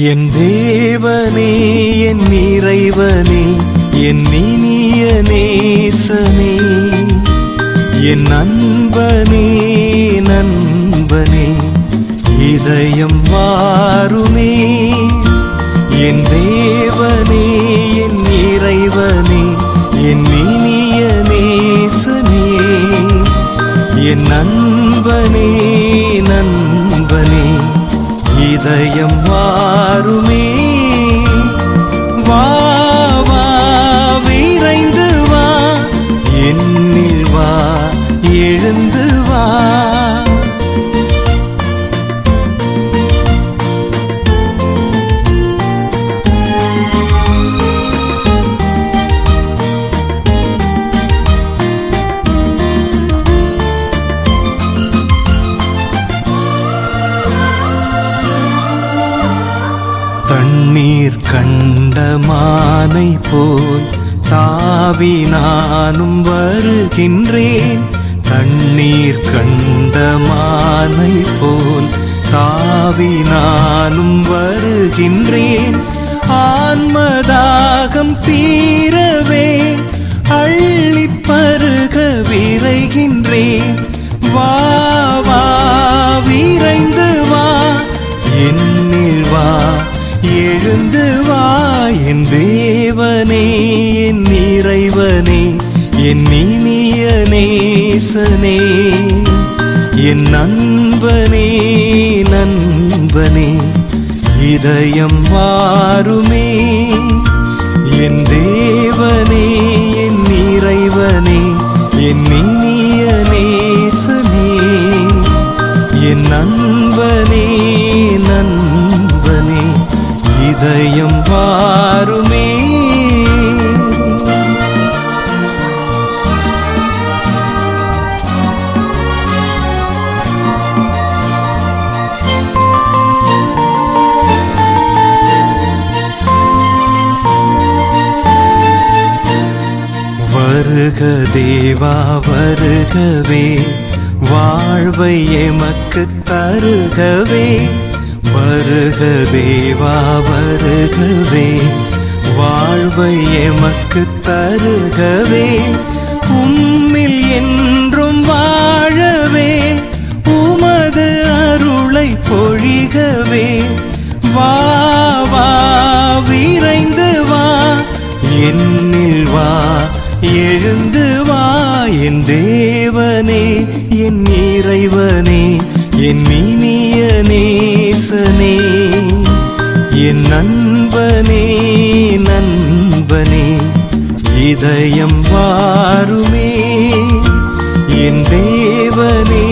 என் தேவனே என் இறைவனே என் இனிய நேசனே. என் நண்பனே நண்பனே இதயம் மாறுமே என் தேவனே என் இறைவனே என் இனிய நேசனே. என் நண்பனே இதயம் மாறுமே. தண்ணீர் கண்ட மானை போல் தாவி நானும் வருகின்றேன். தண்ணீர் கண்ட மானை போல் தாவி நானும் வருகின்றேன். ஆன்மதாகம் தீரவே என் தேவனே என் இறைவனே என் இனிய நேசனே என் நண்பனே நண்பனே இதயம் வாருமே. என் தேவனே என் இறைவனே என் இனிய நேசனே என் நண்பனே நண்பனே இதயம் வா வருக தேவா வருகவே. வாழ்வை எமக்கு தருகவே. வருக தேவா வருகவே. வாழ்வை எமக்கு தருகவே. உம்மில் என் தேவனே என் இறைவனே என் இனிய நேசனே. என் நண்பனே நண்பனே இதயம் வாருமே. என் தேவனே